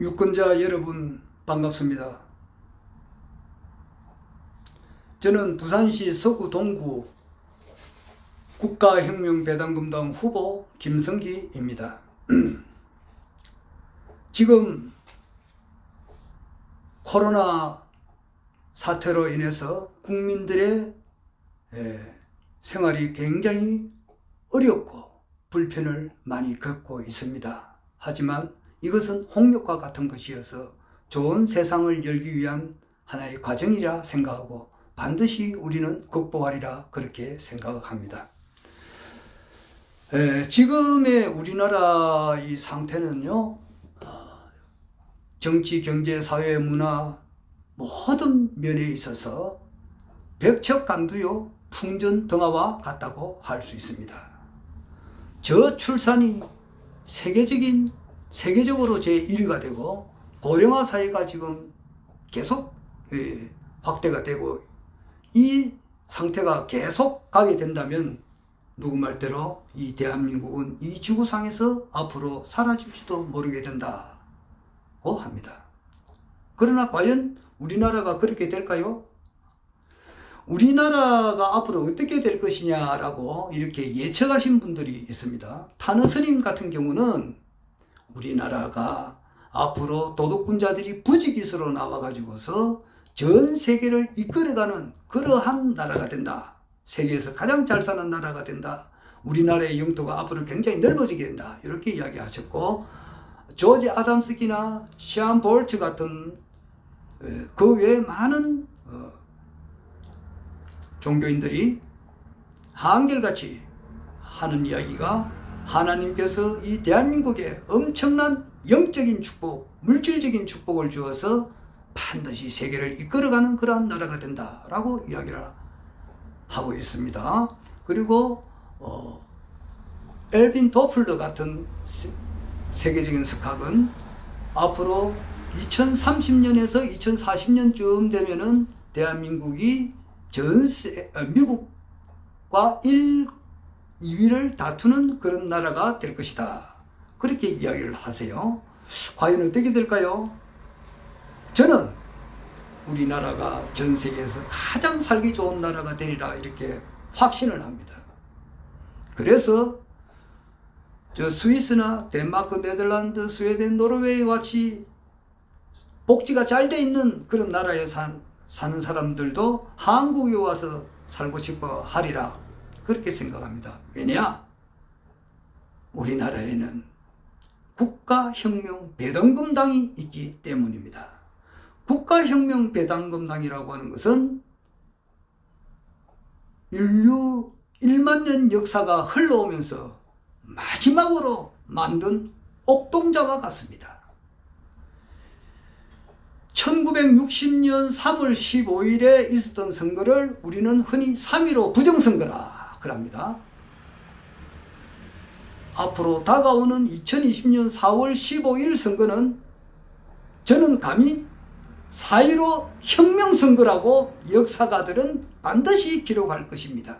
유권자 여러분 반갑습니다. 저는 부산시 서구 동구 국가혁명배당금당 후보 김성기입니다. 지금 코로나 사태로 인해서 국민들의 예, 생활이 굉장히 어렵고 불편을 많이 겪고 있습니다. 하지만 이것은 홍역과 같은 것이어서 좋은 세상을 열기 위한 하나의 과정이라 생각하고 반드시 우리는 극복하리라 그렇게 생각합니다. 에, 지금의 우리나라 이 상태는요, 어, 정치, 경제, 사회, 문화 모든 면에 있어서 벽척간두요 풍전등화와 같다고 할 수 있습니다. 저출산이 세계적인 세계적으로 제 1위가 되고 고령화 사회가 지금 계속 예, 확대가 되고 이 상태가 계속 가게 된다면 누구 말대로 이 대한민국은 이 지구상에서 앞으로 사라질지도 모르게 된다고 합니다. 그러나 과연 우리나라가 그렇게 될까요? 우리나라가 앞으로 어떻게 될 것이냐라고 이렇게 예측하신 분들이 있습니다. 타느 스님 같은 경우는 우리나라가 앞으로 도덕군자들이 부지기수로 나와가지고서 전 세계를 이끌어가는 그러한 나라가 된다. 세계에서 가장 잘 사는 나라가 된다. 우리나라의 영토가 앞으로 굉장히 넓어지게 된다. 이렇게 이야기하셨고 조지 아담스키나 시안 볼트 같은 그 외에 많은 어, 종교인들이 한결같이 하는 이야기가 하나님께서 이 대한민국에 엄청난 영적인 축복, 물질적인 축복을 주어서 반드시 세계를 이끌어가는 그러한 나라가 된다라고 이야기를 하고 있습니다. 그리고 어, 엘빈 도플러 같은 세, 세계적인 석학은 앞으로 2030년에서 2040년쯤 되면은 대한민국이 전세 어, 미국과 1, 2위를 다투는 그런 나라가 될 것이다. 그렇게 이야기를 하세요. 과연 어떻게 될까요? 저는 우리나라가 전 세계에서 가장 살기 좋은 나라가 되리라 이렇게 확신을 합니다. 그래서 저 스위스나 덴마크, 네덜란드, 스웨덴, 노르웨이 같이 복지가 잘 돼 있는 그런 나라에 산, 사는 사람들도 한국에 와서 살고 싶어 하리라 그렇게 생각합니다. 왜냐? 우리나라에는 국가혁명 배당금당이 있기 때문입니다. 국가혁명 배당금당이라고 하는 것은 인류 1만 년 역사가 흘러오면서 마지막으로 만든 옥동자와 같습니다. 1960년 3월 15일에 있었던 선거를 우리는 흔히 3.15 부정선거라 그럽니다. 앞으로 다가오는 2020년 4월 15일 선거는 저는 감히 4.15 혁명 선거라고 역사가들은 반드시 기록할 것입니다.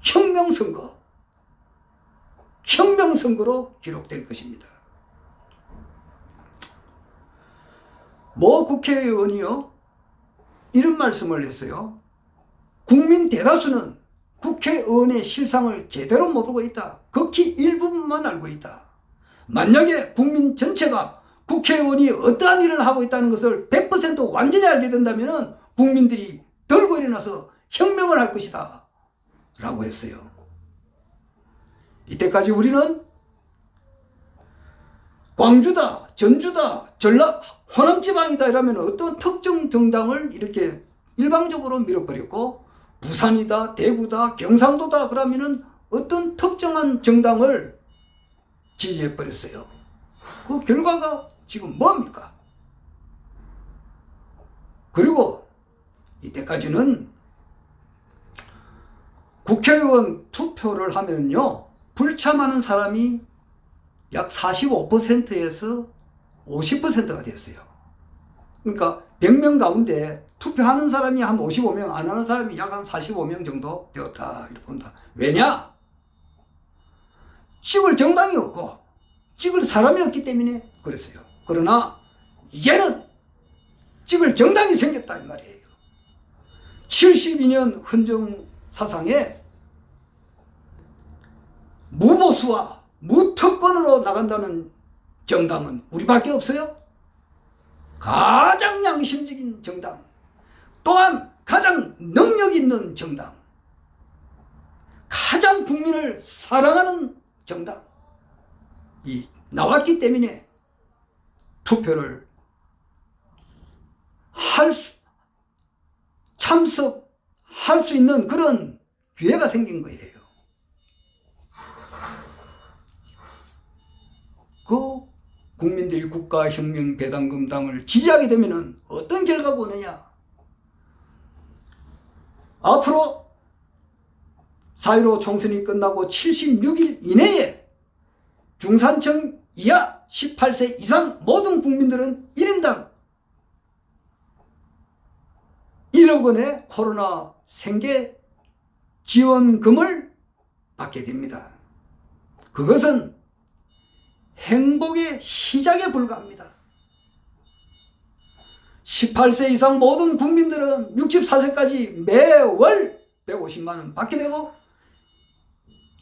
혁명 선거. 혁명 선거로 기록될 것입니다. 모 국회의원이요, 이런 말씀을 했어요. 국민 대다수는 국회의원의 실상을 제대로 모르고 있다. 극히 일부분만 알고 있다. 만약에 국민 전체가 국회의원이 어떠한 일을 하고 있다는 것을 100% 완전히 알게 된다면 국민들이 들고 일어나서 혁명을 할 것이다. 라고 했어요. 이때까지 우리는 광주다, 전주다, 전라, 호남 지방이다 이러면 어떤 특정 정당을 이렇게 일방적으로 밀어버렸고 부산이다, 대구다, 경상도다 그러면은 어떤 특정한 정당을 지지해 버렸어요. 그 결과가 지금 뭡니까? 그리고 이때까지는 국회의원 투표를 하면요, 불참하는 사람이 약 45%에서 50%가 됐어요. 그러니까 100명 가운데 투표하는 사람이 한 55명, 안 하는 사람이 약 한 45명 정도 되었다. 이렇게 본다. 왜냐? 찍을 정당이 없고, 찍을 사람이 없기 때문에 그랬어요. 그러나 이제는 찍을 정당이 생겼다 이 말이에요. 72년 헌정 사상에 무보수와 무특권으로 나간다는 정당은 우리밖에 없어요. 가장 양심적인 정당, 또한 가장 능력 있는 정당, 가장 국민을 사랑하는 정당, 이 나왔기 때문에 투표를 할 수, 참석할 수 있는 그런 기회가 생긴 거예요. 그 국민들이 국가혁명배당금당을 지지하게 되면 어떤 결과가 오느냐? 앞으로 4.15 총선이 끝나고 76일 이내에 중산층 이하 18세 이상 모든 국민들은 1인당 1억 원의 코로나 생계 지원금을 받게 됩니다. 그것은 행복의 시작에 불과합니다. 18세 이상 모든 국민들은 64세까지 매월 150만 원 받게 되고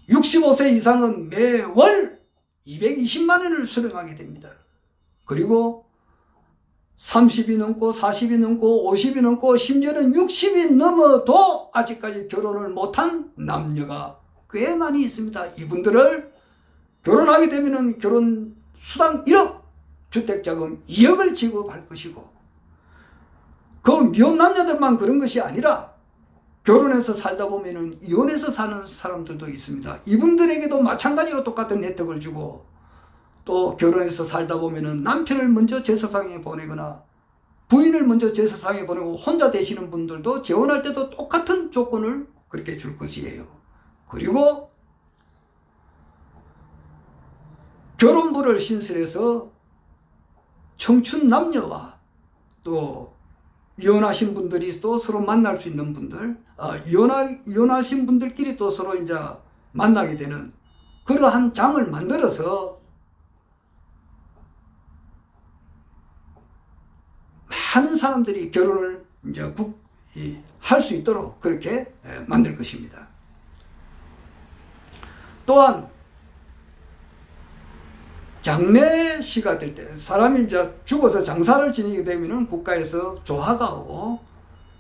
65세 이상은 매월 220만 원을 수령하게 됩니다. 그리고 30이 넘고 40이 넘고 50이 넘고 심지어는 60이 넘어도 아직까지 결혼을 못한 남녀가 꽤 많이 있습니다. 이분들을 결혼하게 되면 결혼 수당 1억, 주택자금 2억을 지급할 것이고 그 미혼 남녀들만 그런 것이 아니라 결혼해서 살다 보면은 이혼해서 사는 사람들도 있습니다. 이분들에게도 마찬가지로 똑같은 혜택을 주고 또 결혼해서 살다 보면은 남편을 먼저 제사상에 보내거나 부인을 먼저 제사상에 보내고 혼자 되시는 분들도 재혼할 때도 똑같은 조건을 그렇게 줄 것이에요. 그리고 결혼부를 신설해서 청춘 남녀와 또 이혼하신 분들이 또 서로 만날 수 있는 분들, 아, 이혼하, 이혼하신 분들끼리 또 서로 이제 만나게 되는 그러한 장을 만들어서 많은 사람들이 결혼을 이제 할 수 있도록 그렇게 예, 만들 것입니다. 또한 장례시가 될 때 사람이 이제 죽어서 장사를 지니게 되면은 국가에서 조화가 오고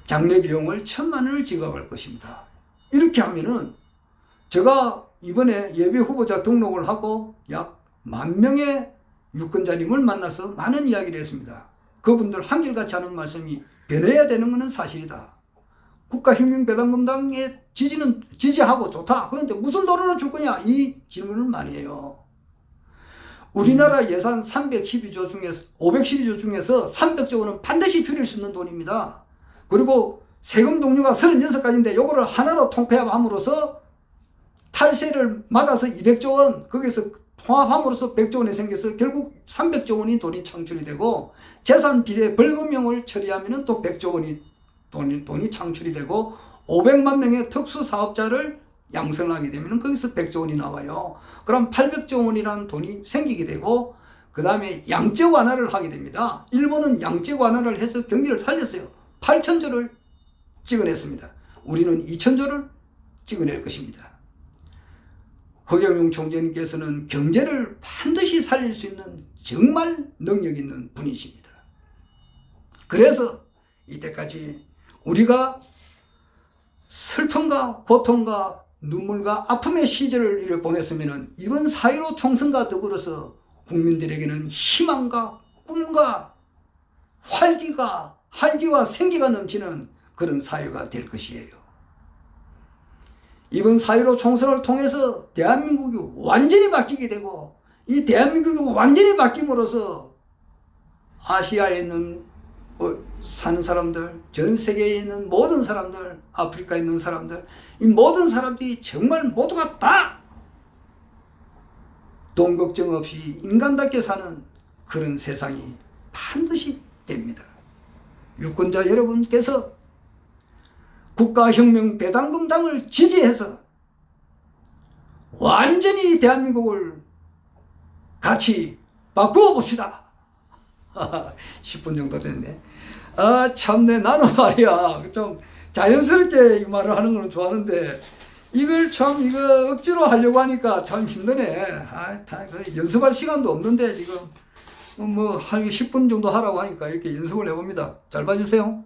장례 비용을 천만 원을 지급할 것입니다. 이렇게 하면은 제가 이번에 예비 후보자 등록을 하고 약 만 명의 유권자님을 만나서 많은 이야기를 했습니다. 그분들 한결같이 하는 말씀이 변해야 되는 것은 사실이다. 국가혁명배당금당의 지지는 지지하고 좋다. 그런데 무슨 돈을 줄 거냐? 이 질문을 많이 해요. 우리나라 예산 312조 중에서 512조 중에서 300조 원은 반드시 줄일 수 있는 돈입니다. 그리고 세금 종류가 36가지인데 요거를 하나로 통폐합함으로써 탈세를 막아서 200조 원 거기서 통합함으로써 100조 원이 생겨서 결국 300조 원이 돈이 창출이 되고 재산 비례 벌금형을 처리하면 또 100조 원이 돈이, 돈이 창출이 되고 500만 명의 특수 사업자를 양성하게 되면 거기서 100조 원이 나와요. 그럼 800조 원이라는 돈이 생기게 되고 그 다음에 양적 완화를 하게 됩니다. 일본은 양적 완화를 해서 경기를 살렸어요. 8천조를 찍어냈습니다. 우리는 2천조를 찍어낼 것입니다. 허경영 총재님께서는 경제를 반드시 살릴 수 있는 정말 능력 있는 분이십니다. 그래서 이때까지 우리가 슬픔과 고통과 눈물과 아픔의 시절을 보냈으면 이번 4.15 총선과 더불어서 국민들에게는 희망과 꿈과 활기가 활기와 생기가 넘치는 그런 사회가 될 것이에요. 이번 4.15 총선을 통해서 대한민국이 완전히 바뀌게 되고 이 대한민국이 완전히 바뀜으로써 아시아에 있는 어, 사는 사람들, 전 세계에 있는 모든 사람들, 아프리카에 있는 사람들, 이 모든 사람들이 정말 모두가 다 돈 걱정 없이 인간답게 사는 그런 세상이 반드시 됩니다. 유권자 여러분께서 국가혁명 배당금당을 지지해서 완전히 대한민국을 같이 바꾸어 봅시다. 10분 정도 됐네. 아, 참네. 나는 말이야. 좀 자연스럽게 이 말을 하는 걸 좋아하는데, 이걸 참, 이거 억지로 하려고 하니까 참 힘드네. 아, 참, 그 연습할 시간도 없는데, 지금. 뭐, 한 10분 정도 하라고 하니까 이렇게 연습을 해봅니다. 잘 봐주세요.